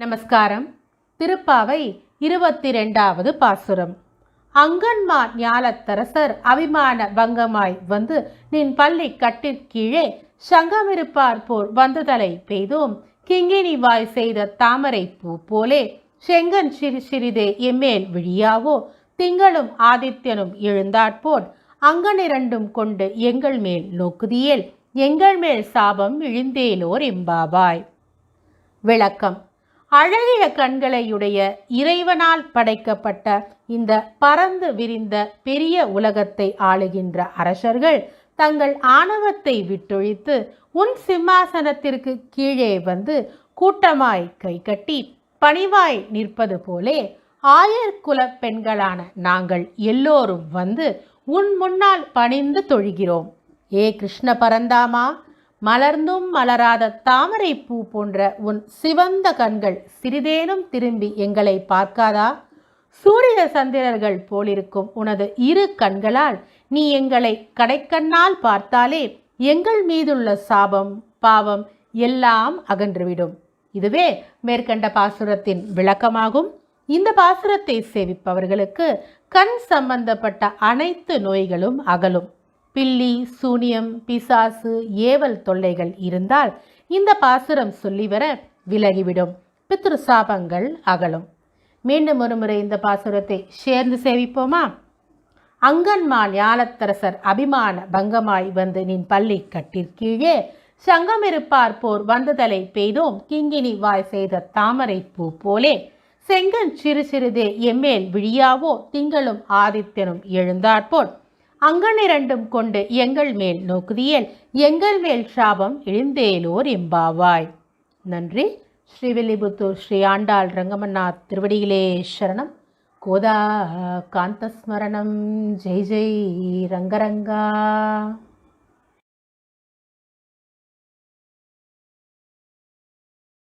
நமஸ்காரம். திருப்பாவை இருபத்தி ரெண்டாவது பாசுரம். அங்கன்மா ஞாலத்தரசர் அபிமான பங்கமாய் வந்து நின் பள்ளி கட்டிற்கீழே சங்கமிருப்பார் போர் வந்துதலை பெய்தோம். கிங்கினி வாய் செய்த தாமரை பூ போலே செங்கன் சிறு சிறிதே எம்மேல் விழியாவோ. திங்களும் ஆதித்யனும் எழுந்தாற்போல் அங்கனிரண்டும் கொண்டு எங்கள் மேல் நோக்குதியேல். எங்கள் மேல் சாபம் இழிந்தேலோர் எம்பாபாய் விளக்கம். அழகிய கண்களையுடைய இறைவனால் படைக்கப்பட்ட இந்த பறந்து விரிந்த பெரிய உலகத்தை ஆளுகின்ற அரசர்கள் தங்கள் ஆணவத்தை விட்டொழித்து உன் சிம்மாசனத்திற்கு கீழே வந்து கூட்டமாய் கைகட்டி பணிவாய் நிற்பது போலே ஆயர்குல பெண்களான நாங்கள் எல்லோரும் வந்து உன் முன்னால் பணிந்து தொழுகிறோம். ஏ கிருஷ்ண பரந்தாமா மலர்ந்தும் மலராத தாமரை பூ போன்ற உன் சிவந்த கண்கள் சிறிதேனும் திரும்பி எங்களை பார்க்காதா? சூரிய சந்திரர்கள் போலிருக்கும் உனது இரு கண்களால் நீ எங்களை கடைக்கண்ணால் பார்த்தாலே எங்கள் மீதுள்ள சாபம் பாவம் எல்லாம் அகன்றுவிடும். இதுவே மேற்கண்ட பாசுரத்தின் விளக்கமாகும். இந்த பாசுரத்தை சேவிப்பவர்களுக்கு கண் சம்பந்தப்பட்ட அனைத்து நோய்களும் அகலும். பில்லி சூனியம் பிசாசு ஏவல் தொல்லைகள் இருந்தால் இந்த பாசுரம் சொல்லி வர விலகிவிடும். பித்ரு சாபங்கள் அகலும். மீண்டும் ஒருமுறை இந்த பாசுரத்தை சேர்ந்து சேவிப்போமா? அங்கன்மான் ஞானத்தரசர் அபிமான பங்கமாய் வந்து நின் பள்ளி கட்டிற்கீழே சங்கமிருப்பார் போர் வந்துதலை பெய்தோம். கிங்கினி வாய் செய்த தாமரை பூ போலே செங்கன் சிறு சிறிதே எம்மேல் விழியாவோ திங்களும் ஆதித்தனும் எழுந்தாற்போல். அங்கனிரண்டும் கொண்டு எங்கள் மேல் நோக்குதியேல் எங்கள் மேல் சாபம் இழிந்தேலோர் எம்பாவாய். நன்றி. ஸ்ரீவில்லிபுத்தூர் ஸ்ரீ ஆண்டாள் ரங்கமன்னாத் திருவடியிலே சரணம். கோதா காந்தஸ்மரணம். ஜெய் ஜெய் ரங்கரங்கா.